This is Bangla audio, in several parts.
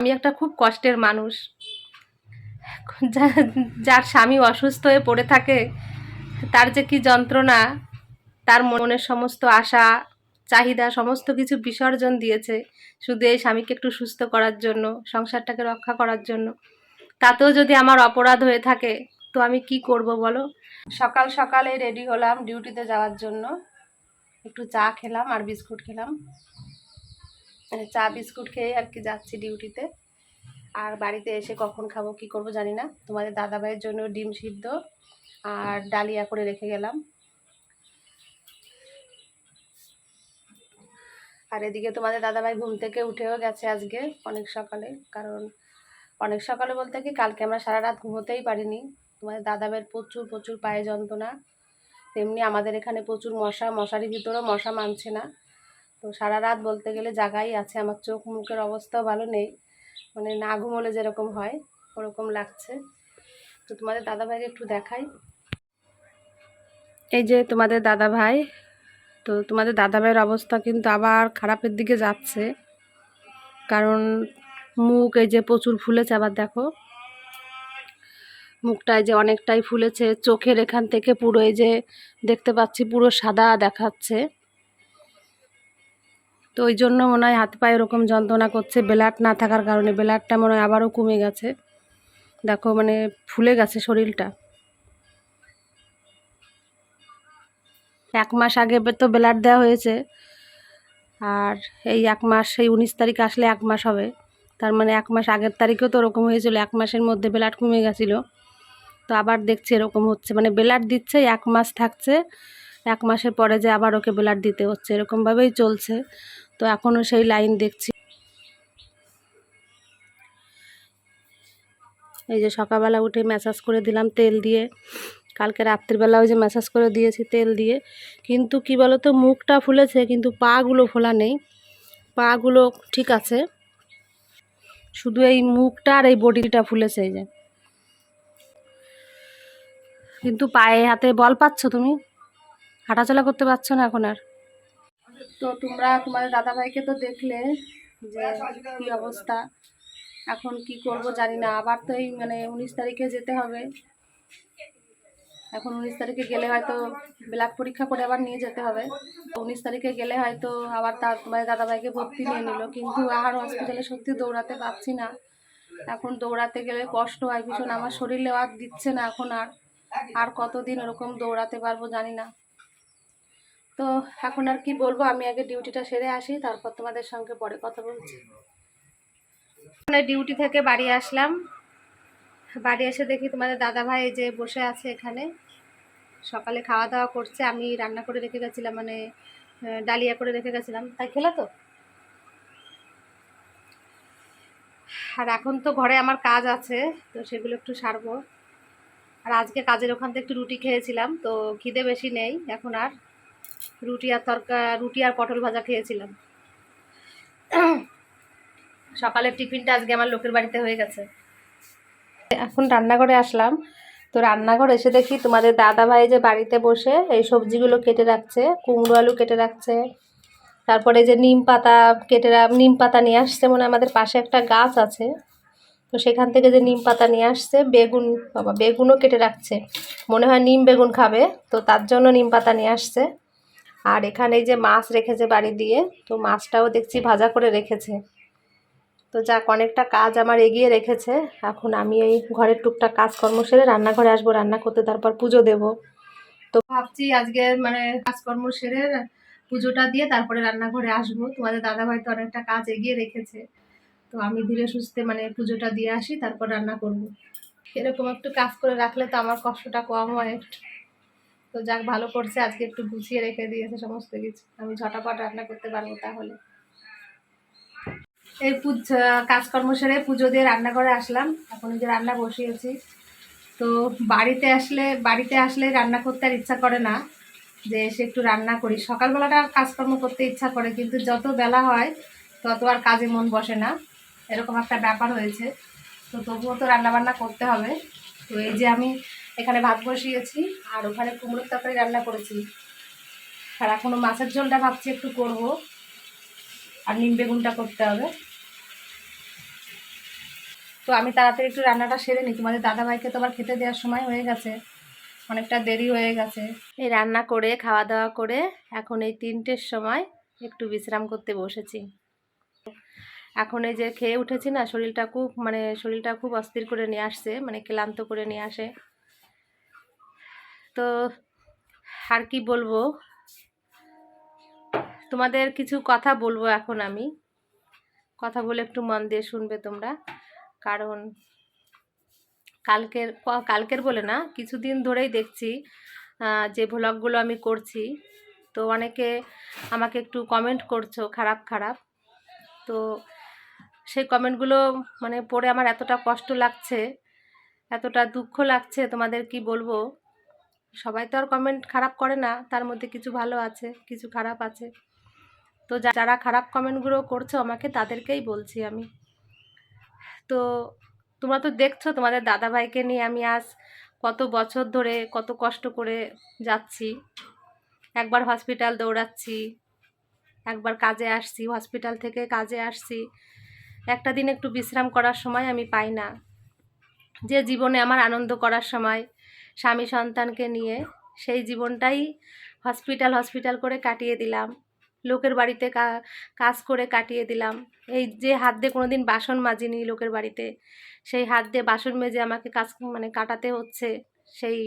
আমি একটা খুব কষ্টের মানুষ। যার স্বামী অসুস্থ হয়ে পড়ে থাকে, তার যে কি যন্ত্রণা, তার মনের সমস্ত আশা, চাহিদা, সমস্ত কিছু বিসর্জন দিয়েছে শুধু এই স্বামীকে একটু সুস্থ করার জন্য, সংসারটাকে রক্ষা করার জন্য। তাতেও যদি আমার অপরাধ হয়ে থাকে, তো আমি কি করব বলো? সকাল সকালে রেডি হলাম ডিউটিতে যাওয়ার জন্য। একটু চা খেলাম আর বিস্কুট খেলাম। মানে চা, বিস্কুট খেয়ে আর কি যাচ্ছি ডিউটিতে। আর বাড়িতে এসে কখন খাব, কি করব জানি না। তোমাদের দাদাভাইয়ের জন্য ডিম সিদ্ধ আর ডালিয়া করে রেখে গেলাম। আর এদিকে তোমাদের দাদাভাই ঘুম থেকে উঠেও গেছে আজকে অনেক সকালে, কারণ অনেক সকালে বলতে কি কালকে আমরা সারা রাত ঘুমোতেই পারিনি। তোমাদের দাদাভাইয়ের প্রচুর প্রচুর পায়ে যন্ত্রণা। তেমনি আমাদের এখানে প্রচুর মশা, মশারির ভিতরেও মশা মানছে না। তো সারা রাত বলতে গেলে জাগাই আছে, আমার চোখ মুখের অবস্থাও ভালো নেই মানে না ঘুমোলে যেরকম হয়, ওরকম লাগছে। তো তোমাদের দাদাভাইকে একটু দেখাই। এই যে তোমাদের দাদা ভাই তো তোমাদের দাদা ভাইয়ের অবস্থা কিন্তু আবার খারাপের দিকে যাচ্ছে, কারণ মুখ এই যে প্রচুর ফুলেছে, আবার দেখো। মুখটায় যে অনেকটাই ফুলেছে, চোখের এখান থেকে পুরো এই যে দেখতে পাচ্ছি, পুরো সাদা দেখাচ্ছে। তো ওই জন্য মনে হয় হাত পায়ে এরকম যন্ত্রণা করছে। ব্লাড না থাকার কারণে ব্লাডটা মনে হয় আবারও কমে গেছে। দেখো মানে ফুলে গেছে শরীরটা। এক মাস আগে তো ব্লাড দেওয়া হয়েছে। আর এই এক মাস সেই উনিশ তারিখ আসলে এক মাস হবে। তার মানে এক মাস আগের তারিখেও তো ওরকম হয়েছিল, এক মাসের মধ্যে ব্লাড কমে গেছিল। তো আবার দেখছি এরকম হচ্ছে। মানে ব্লাড দিচ্ছে, এক মাস থাকছে, এক মাসের পরে যে আবার ওকে ব্লাড দিতে হচ্ছে। এরকমভাবেই চলছে। তো এখনও সেই লাইন দেখছি। এই যে সকালবেলা উঠে ম্যাসাজ করে দিলাম তেল দিয়ে। কালকে রাত্রিবেলা ওই যে ম্যাসাজ করে দিয়েছি তেল দিয়ে। কিন্তু কি বলো তো মুখটা ফুলেছে, কিন্তু পাগুলো ফোলা নেই। পাগুলো ঠিক আছে। শুধু এই মুখটা আর এই বডিটা ফুলেছে এই যে। কিন্তু পায়ে হাতে বল পাচ্ছ তুমি? হাঁটাচলা করতে পারছ না এখন আর? তো তোমরা তোমাদের দাদাভাইকে তো দেখলে যে কি অবস্থা। এখন কি করব জানি না। আবার তো এই মানে উনিশ তারিখে যেতে হবে। এখন উনিশ তারিখে গেলে হয়তো ব্লাড পরীক্ষা করে আবার নিয়ে যেতে হবে। উনিশ তারিখে গেলে হয়তো আবার তার তোমার দাদাভাইকে ভর্তি নিয়ে নিল। কিন্তু আর হসপিটালে সত্যি দৌড়াতে পারছি না। এখন দৌড়াতে গেলে কষ্ট হয়। ভীষণ আমার শরীরে আর দিচ্ছে না এখন আর। আর কতদিন ওরকম দৌড়াতে পারব জানি না। তো এখন আর কি বলব, আমি আগে ডিউটিটা সেরে আসি, তারপর তোমাদের সঙ্গে পরে কথা বলছি। ডিউটি থেকে বাড়ি আসলাম। বাড়ি এসে দেখি তোমাদের দাদা ভাই যে বসে আছে এখানে। সকালে খাওয়া দাওয়া করছে, আমি রান্না করে রেখে গেছিলাম মানে ডালিয়া করে রেখে গেছিলাম। তাই খেলে তো? আর এখন তো ঘরে আমার কাজ আছে, তো সেগুলো একটু সারবো। আর আজকে কাজের ওখান থেকে একটু রুটি খেয়েছিলাম, তো খিদে বেশি নেই, এখন আর। রুটি আর তরকা, রুটি আর পটল ভাজা খেয়েছিলাম। সকালের টিফিনটা আজকে আমার লোকের বাড়িতে হয়ে গেছে। এখন রান্নাঘরে আসলাম। তো রান্নাঘর এসে দেখি তোমাদের দাদা ভাই যে বাড়িতে বসে এই সবজিগুলো কেটে রাখছে, কুমড়ো আলু কেটে রাখছে, তারপরে যে নিম পাতা কেটে নিম পাতা নিয়ে আসছে মানে আমাদের পাশে একটা গাছ আছে। তো সেখান থেকে যে নিম পাতা নিয়ে আসছে, বেগুন, বাবা, বেগুনও কেটে রাখছে। মনে হয় নিম বেগুন খাবে, তো তার জন্য নিম পাতা নিয়ে আসছে। আর এখানে যে মাছ রেখেছে বাড়ি দিয়ে, তো মাছটাও দেখছি ভাজা করে রেখেছে। তো যাক, অনেকটা কাজ আমার এগিয়ে রেখেছে। এখন আমি এই ঘরের টুকটাক কাজকর্ম সেরে রান্নাঘরে আসব, রান্না করতে তারপর পুজো দেব। তো ভাবছি আজকে মানে কাজকর্ম সেরে পুজোটা দিয়ে তারপরে রান্নাঘরে আসব। তোমাদের দাদাভাই তো অনেকটা কাজ এগিয়ে রেখেছে। তো আমি ধীরে সুস্থে মানে পুজোটা দিয়ে আসি, তারপর রান্না করব। এরকম একটু কাজ করে রাখলে তো আমার কষ্টটা কম হয়। একটু তো যাক, ভালো করছে। আজকে একটু গুছিয়ে রেখে দিয়েছে সমস্ত কিছু। আমি ঝটাপট রান্না করতে পারব তাহলে। এই কাজকর্ম সেরে পুজো দিয়ে রান্না করে আসলাম। এখন যে রান্না বসিয়েছি। তো বাড়িতে আসলে বাড়িতে আসলে রান্না করতে আর ইচ্ছা করে না যে এসে একটু রান্না করি। সকালবেলাটা কাজকর্ম করতে ইচ্ছা করে, কিন্তু যত বেলা হয়, তত আর কাজে মন বসে না। এরকম একটা ব্যাপার হয়েছে। তো তবুও তো রান্না বান্না করতে হবে। তো এই যে আমি এখানে ভাত বসিয়েছি আর ওখানে কুমড়োর তরকারি রান্না করেছি। আর এখনও মাছের ঝোলটা ভাবছি একটু করব। আর নিম বেগুনটা করতে হবে। তো আমি তাড়াতাড়ি একটু রান্নাটা সেরে নিই। তোমাদের দাদাভাইকে তো আবার খেতে দেওয়ার সময় হয়ে গেছে। অনেকটা দেরি হয়ে গেছে। এই রান্না করে, খাওয়া দাওয়া করে এখন এই তিনটের সময় একটু বিশ্রাম করতে বসেছি। এখন এই যে খেয়ে উঠেছি না, শরীরটা খুব মানে শরীরটা খুব অস্থির করে নিয়ে আসছে মানে ক্লান্ত করে নিয়ে আসে। তো আর কি বলব? তোমাদের কিছু কথা বলব এখন আমি। কথা বলে একটু মন দিয়ে শুনবে তোমরা। কারণ কালকের কালকের বলে না, কিছুদিন ধরেই দেখছি যে ভ্লগগুলো আমি করছি। তো অনেকে আমাকে একটু কমেন্ট করছ, খারাপ খারাপ। তো সেই কমেন্টগুলো মানে পড়ে আমার এতটা কষ্ট লাগছে, এতটা দুঃখ লাগছে, তোমাদের কি বলব? সবাই তো আর কমেন্ট খারাপ করে না, তার মধ্যে কিছু ভালো আছে, কিছু খারাপ আছে। তো যারা খারাপ কমেন্টগুলো করছ আমাকে তাদেরকেই বলছি আমি। তো তোমরা তো দেখছ তোমাদের দাদাভাইকে নিয়ে আমি আজ কত বছর ধরে কত কষ্ট করে যাচ্ছি। একবার হসপিটাল দৌড়াচ্ছি, একবার কাজে আসছি হসপিটাল থেকে কাজে আসছি। একটা দিন একটু বিশ্রাম করার সময় আমি পাই না। যে জীবনে আমার আনন্দ করার সময় স্বামী সন্তানকে নিয়ে সেই জীবনটাই হসপিটাল হসপিটাল করে কাটিয়ে দিলাম। লোকের বাড়িতে কাজ করে কাটিয়ে দিলাম। এই যে হাত দিয়ে কোনো দিন বাসন মাজিনি লোকের বাড়িতে, সেই হাত দিয়ে বাসন মেজে আমাকে কাজ মানে কাটাতে হচ্ছে। সেই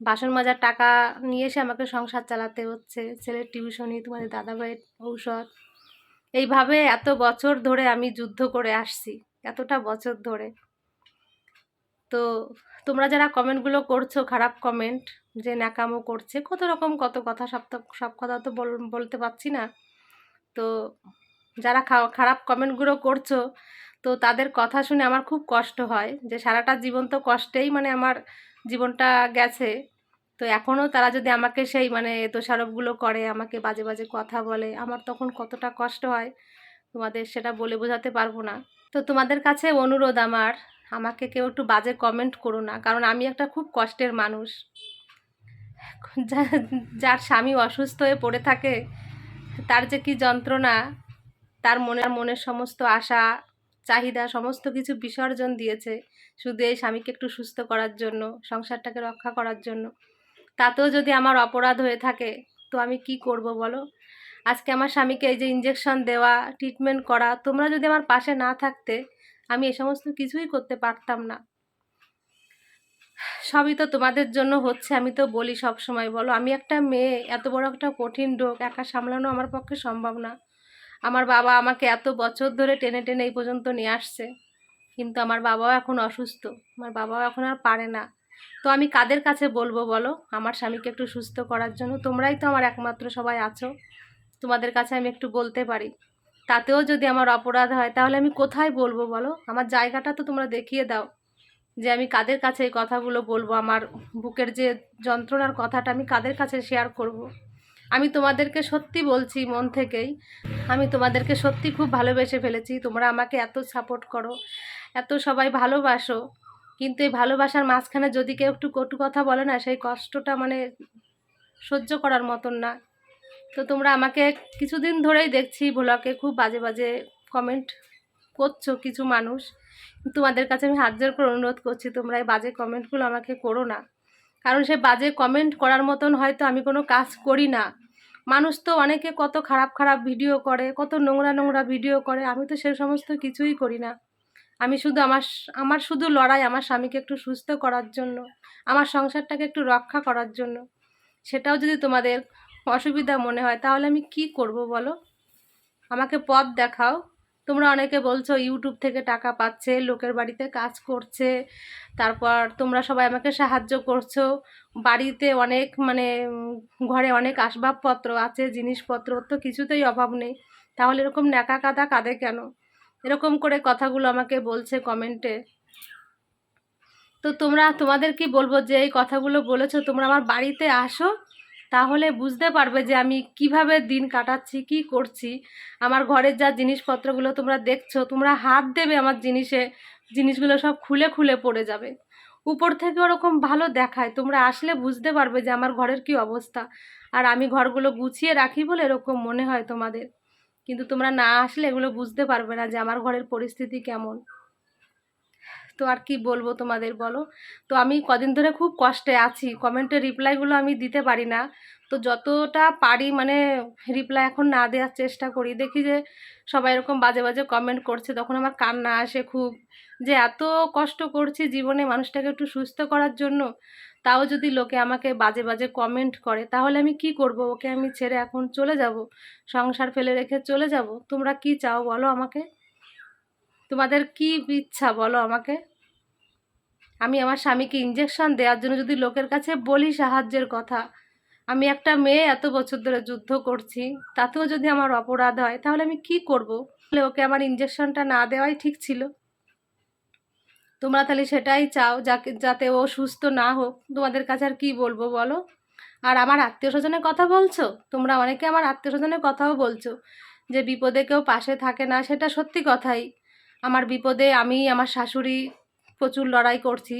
বাসন মাজার টাকা নিয়ে এসে আমাকে সংসার চালাতে হচ্ছে। ছেলের টিউশনি, তোমাদের দাদাভাইয়ের ঔষধ। এইভাবে এত বছর ধরে আমি যুদ্ধ করে আসছি, এতটা বছর ধরে। তো তোমরা যারা কমেন্টগুলো করছ, খারাপ কমেন্ট যে ন্যাকামো করছে, কত রকম কত কথা, সব তো, সব কথা তো বল- বলতে পারছি না। তো যারা খারাপ কমেন্টগুলো করছ, তো তাদের কথা শুনে আমার খুব কষ্ট হয় যে সারাটা জীবন তো কষ্টেই মানে আমার জীবনটা গেছে। তো এখনও তারা যদি আমাকে সেই মানে দোষারোপগুলো করে, আমাকে বাজে বাজে কথা বলে, আমার তখন কতটা কষ্ট হয়, তোমাদের সেটা বলে বোঝাতে পারব না। তো তোমাদের কাছে অনুরোধ আমার আমাকে কেউ একটু বাজে কমেন্ট করো না, কারণ আমি একটা খুব কষ্টের মানুষ। যার স্বামী অসুস্থ হয়ে পড়ে থাকে, তার যে কি যন্ত্রণা, তার মনের মনের সমস্ত আশা, চাহিদা, সমস্ত কিছু বিসর্জন দিয়েছে শুধু এই স্বামীকে একটু সুস্থ করার জন্য, সংসারটাকে রক্ষা করার জন্য। তাতেও যদি আমার অপরাধ হয়ে থাকে, তো আমি কি করব বলো? আজকে আমার স্বামীকে এই যে ইঞ্জেকশন দেওয়া ট্রিটমেন্ট করা, তোমরা যদি আমার পাশে না থাকতে আমি এ সমস্ত কিছুই করতে পারতাম না। সবই তো তোমাদের জন্য হচ্ছে, আমি তো বলি সব সময়, বলো। আমি একটা মেয়ে, এত বড় একটা কঠিন রোগ, একা সামলানো আমার পক্ষে সম্ভব না। আমার বাবা আমাকে এত বছর ধরে টেনে টেনে এই পর্যন্ত নিয়ে আসছে, কিন্তু আমার বাবাও এখন অসুস্থ। আমার বাবাও এখন আর পারে না। তো আমি কাদের কাছে বলব, বলো? আমার স্বামীকে একটু সুস্থ করার জন্য। তোমরাই তো আমার একমাত্র সবাই আছো। তোমাদের কাছে আমি একটু বলতে পারি। তাতেও যদি আমার অপরাধ হয়, তাহলে আমি কোথায় বলব বলো? আমার জায়গাটা তো তোমরা দেখিয়ে দাও যে আমি কাদের কাছে এই কথাগুলো বলব, আমার বুকের যে যন্ত্রণার কথাটা আমি কাদের কাছে শেয়ার করব। আমি তোমাদেরকে সত্যি বলছি মন থেকেই, আমি তোমাদেরকে সত্যি খুব ভালোবেসে ফেলেছি। তোমরা আমাকে এত সাপোর্ট করো, এত সবাই ভালোবাসো, কিন্তু এই ভালোবাসার মাঝখানে যদি কেউ একটু কটু কথা বলে না, সেই কষ্টটা মানে সহ্য করার মতন না। তো তোমরা আমাকে কিছুদিন ধরেই দেখছি ব্লগে, খুব বাজে বাজে কমেন্ট করছ কিছু মানুষ। তোমাদের কাছে আমি হাত করে অনুরোধ করছি, তোমরা এই বাজে কমেন্টগুলো আমাকে করো না। কারণ সে বাজে কমেন্ট করার মতন হয়তো আমি কোনো কাজ করি না। মানুষ তো অনেকে কত খারাপ খারাপ ভিডিও করে, কত নোংরা নোংরা ভিডিও করে, আমি তো সে সমস্ত কিছুই করি না। আমি শুধু আমার আমার শুধু লড়াই আমার স্বামীকে একটু সুস্থ করার জন্য, আমার সংসারটাকে একটু রক্ষা করার জন্য। সেটাও যদি তোমাদের অসুবিধা মনে হয়। তাহলে আমি কি করব বলো? আমাকে পথ দেখাও। তোমরা অনেকে বলছো, ইউটিউব থেকে টাকা পাচ্ছে, লোকের বাড়িতে কাজ করছে, তারপর তোমরা সবাই আমাকে সাহায্য করছ। বাড়িতে অনেক মানে ঘরে অনেক আসবাবপত্র আছে, জিনিসপত্র তো কিছুতেই অভাব নেই। তাহলে এরকম ন্যাকা কাদা কাঁদে কেন? এরকম করে কথাগুলো আমাকে বলছে কমেন্টে। তো তোমরা, তোমাদের কি বলব যে এই কথাগুলো বলেছ? তোমরা আমার বাড়িতে আসো তাহলে বুঝতে পারবে যে আমি কীভাবে দিন কাটাচ্ছি, কি করছি। আমার ঘরের যা জিনিসপত্রগুলো তোমরা দেখছ, তোমরা হাত দেবে আমার জিনিসে, জিনিসগুলো সব খুলে খুলে পড়ে যাবে। উপর থেকে ওরকম ভালো দেখায়, তোমরা আসলে বুঝতে পারবে যে আমার ঘরের কি অবস্থা। আর আমি ঘরগুলো গুছিয়ে রাখি বলে এরকম মনে হয় তোমাদের। কিন্তু তোমরা না আসলে এগুলো বুঝতে পারবে না যে আমার ঘরের পরিস্থিতি কেমন। তো আর কি বলব তোমাদের বলো? তো আমি কদিন ধরে খুব কষ্টে আছি কমেন্টের রিপ্লাইগুলো আমি দিতে পারি না। তো যতটা পারি মানে রিপ্লাই এখন না দেওয়ার চেষ্টা করি। দেখি যে সবাই এরকম বাজে বাজে কমেন্ট করছে, তখন আমার কান্না আসে খুব। যে এত কষ্ট করছি জীবনে মানুষটাকে একটু সুস্থ করার জন্য, তাও যদি লোকে আমাকে বাজে বাজে কমেন্ট করে, তাহলে আমি কি করব? ওকে আমি ছেড়ে এখন চলে যাব? সংসার ফেলে রেখে চলে যাব? তোমরা কি চাও বলো আমাকে? তোমাদের কি ইচ্ছা বলো আমাকে? আমি আমার স্বামীকে ইঞ্জেকশন দেওয়ার জন্য যদি লোকের কাছে বলি সাহায্যের কথা, আমি একটা মেয়ে এত বছর ধরে যুদ্ধ করছি, তাতেও যদি আমার অপরাধ হয়, তাহলে আমি কি করব? তাহলে ওকে আমার ইঞ্জেকশনটা না দেওয়াই ঠিক ছিল। তোমরা তাহলে সেটাই চাও, যাকে, যাতে ও সুস্থ না হোক। তোমাদের কাছে আর কি বলব বলো? আর আমার আত্মীয় স্বজনের কথা বলছো? তোমরা অনেকে আমার আত্মীয় স্বজনের কথাও বলছো যে বিপদে কেউ পাশে থাকে না, সেটা সত্যি কথাই। আমার বিপদে আমি, আমার শাশুড়ি প্রচুর লড়াই করছি।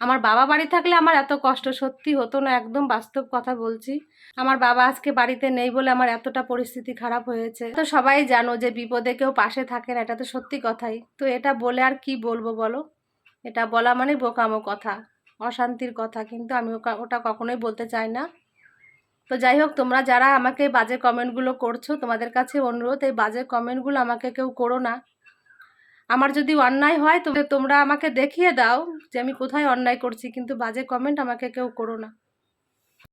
আমার বাবা বাড়ি থাকলে আমার এত কষ্ট সত্যি হতো না, একদম বাস্তব কথা বলছি। আমার বাবা আজকে বাড়িতে নেই বলে আমার এতটা পরিস্থিতি খারাপ হয়েছে। তো সবাই জানো যে বিপদে কেউ পাশে থাকে না, এটা তো সত্যি কথাই। তো এটা বলে আর কি বলব বলো? এটা বলা মানে বোকামো কথা, অশান্তির কথা। কিন্তু আমি ওটা কখনোই বলতে চাই না। তো যাই হোক, তোমরা যারা আমাকে বাজে কমেন্টগুলো করছ, তোমাদের কাছে অনুরোধ, এই বাজে কমেন্টগুলো আমাকে কেউ করো না। আমার যদি অন্যায় হয়, তো তোমরা আমাকে দেখিয়ে দাও যে আমি কোথায় অন্যায় করছি, কিন্তু বাজে কমেন্ট আমাকে কেউ করো না।